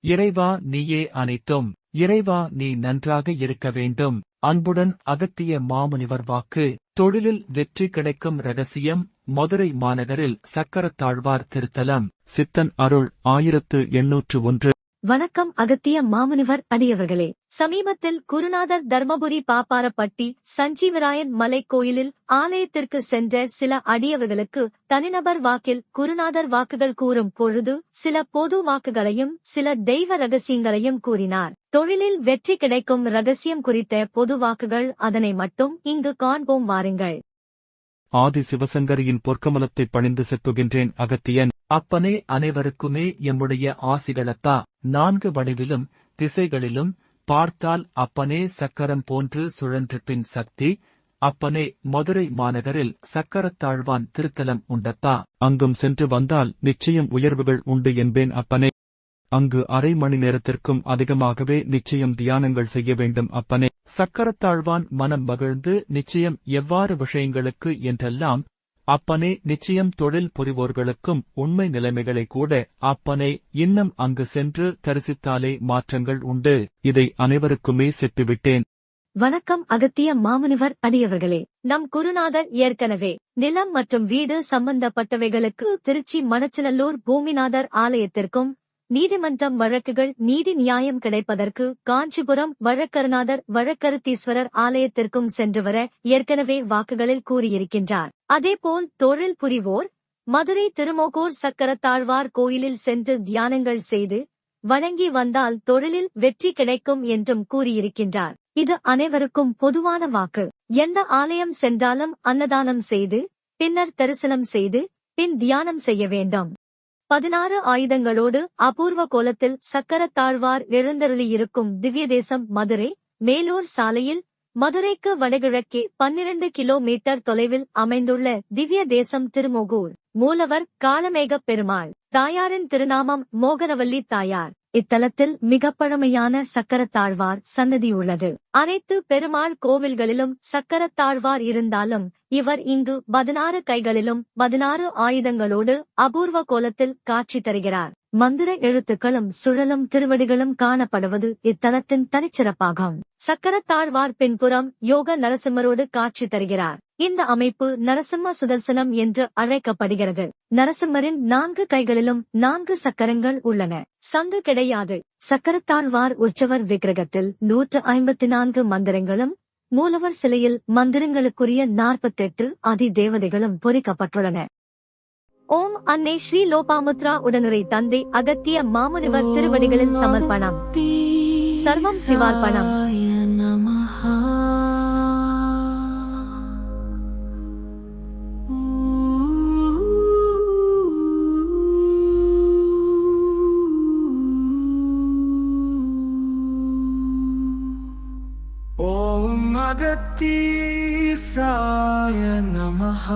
இறைவா நீயே அனைத்தும். இறைவா நீ நன்றாக இருக்க வேண்டும். அன்புடன் அகத்திய மாமுனிவர் வாக்கு. தொழிலில் வெற்றி கிடைக்கும் ரகசியம் மதுரை மாநகரில் சக்கரத்தாழ்வார் திருத்தலம். சித்தன் அருள் ஆயிரத்து எண்ணூற்று ஒன்று. வணக்கம் அகத்திய மாமுனிவர் அடியவர்களே. சமீபத்தில் குருநாதர் தர்மபுரி பாப்பாரப்பட்டி சஞ்சீவராயன் மலை கோயிலில் ஆலயத்திற்கு சென்ற சில அடியவர்களுக்கு தனிநபர் வாக்கில் குருநாதர் வாக்குகள் கூறும் பொழுது சில பொது வாக்குகளையும் சில தெய்வ ரகசியங்களையும் கூறினார். தொழிலில் வெற்றி கிடைக்கும் ரகசியம் குறித்த பொது வாக்குகள் அதனை மட்டும் இங்கு காண்போம் வாருங்கள். ஆதி சிவசங்கரியின் பொற்கமலத்தை பணிந்து செப்புகின்றேன் அகத்தியன். அப்பனே அனைவருக்குமே எம்முடைய ஆசிகளத்தா. நான்கு வடிவிலும் திசைகளிலும் பார்த்தால் அப்பனே சக்கரம் போன்று சுழன்று பின் சக்தி அப்பனே மதுரை மாநகரில் சக்கரத்தாழ்வான் திருத்தலம் உண்டத்தா. அங்கும் சென்று வந்தால் நிச்சயம் உயர்வுகள் உண்டு என்பேன் அப்பனே. அங்கு அரை மணி நேரத்திற்கும் அதிகமாகவே நிச்சயம் தியானங்கள் செய்ய வேண்டும் அப்பனே. சக்கரத்தாழ்வான் மனம் மகிழ்ந்து நிச்சயம் எவ்வாறு விஷயங்களுக்கு என்றெல்லாம் அப்பனே நிச்சயம் தொழில் புரிவோர்களுக்கும் உண்மை நிலைமைகளை கூட அப்பனே இன்னும் அங்கு சென்று தரிசித்தாலே மாற்றங்கள் உண்டு. இதை அனைவருக்குமே செப்பிவிட்டேன் வணக்கம் அகத்திய மாமுனிவர் அடியவர்களே. நம் குருநாதர் ஏற்கனவே நிலம் மற்றும் வீடு சம்பந்தப்பட்டவைகளுக்கு திருச்சி மணச்சநல்லூர் பூமிநாதர் ஆலயத்திற்கும் நீதிமன்றம் வழக்குகள் நீதி நியாயம் கிடைப்பதற்கு காஞ்சிபுரம் வழக்கருநாதர் வழக்கருத்தீஸ்வரர் ஆலயத்திற்கும் சென்று வர ஏற்கனவே வாக்குகளில் கூறியிருக்கின்றார். அதேபோல் தொழில் புரிவோர் மதுரை திருமோகூர் சக்கரத்தாழ்வார் கோயிலில் சென்று தியானங்கள் செய்து வழங்கி வந்தால் தொழிலில் வெற்றி கிடைக்கும் என்றும் கூறியிருக்கின்றார். இது அனைவருக்கும் பொதுவான வாக்கு. எந்த ஆலயம் சென்றாலும் அன்னதானம் செய்து பின்னர் தரிசனம் செய்து பின் தியானம் செய்ய வேண்டும். பதினாறு ஆயுதங்களோடு அபூர்வ கோலத்தில் சக்கரத்தாழ்வார் எழுந்தருளியிருக்கும் திவ்ய தேசம் மதுரை மேலூர் சாலையில் மதுரைக்கு வடகிழக்கே பன்னிரண்டு கிலோமீட்டர் தொலைவில் அமைந்துள்ள திவ்ய தேசம் திருமோகூர் மூலவர் காளமேகப் பெருமாள் தாயாரின் திருநாமம் மோகனவல்லி தாயார். இத்தலத்தில் மிக பழமையான சக்கரத்தாழ்வார் சன்னதி உள்ளது அனைத்து பெருமாள் கோவில்களிலும் சக்கரத்தாழ்வார் இருந்தாலும் இவர் இங்கு பதினாறு கைகளிலும் பதினாறு ஆயுதங்களோடு அபூர்வ கோலத்தில் காட்சி தருகிறார். மந்திர எழுத்துக்களும் சுழலும் திருவடிகளும் காணப்படுவது இத்தலத்தின் தனிச்சிறப்பாகும். சக்கரத்தாழ்வார் பின்புறம் யோக நரசிம்மரோடு காட்சி தருகிறார். இந்த அமைப்பு நரசிம்ம சுதர்சனம் என்று அழைக்கப்படுகிறது. நரசிம்மரின் நான்கு கைகளிலும் நான்கு சக்கரங்கள் உள்ளன. சங்கு கிடையாது. சக்கரத்தாழ்வார் உற்சவர் விக்கிரகத்தில் நூற்று ஐம்பத்தி நான்கு மந்திரங்களும் மூலவர் சிலையில் மந்திரங்களுக்குரிய நாற்பத்தெட்டு அதி தேவதைகளும் பொறிக்கப்பட்டுள்ளன. ஓம் அன்னை ஸ்ரீ லோபாமுத்ரா உடனுரை தந்தை அகத்திய மாமுனிவர் திருவடிகளில் சமர்ப்பணம். சர்வம் சிவார்ப்பணம். अगतिसाय नमः।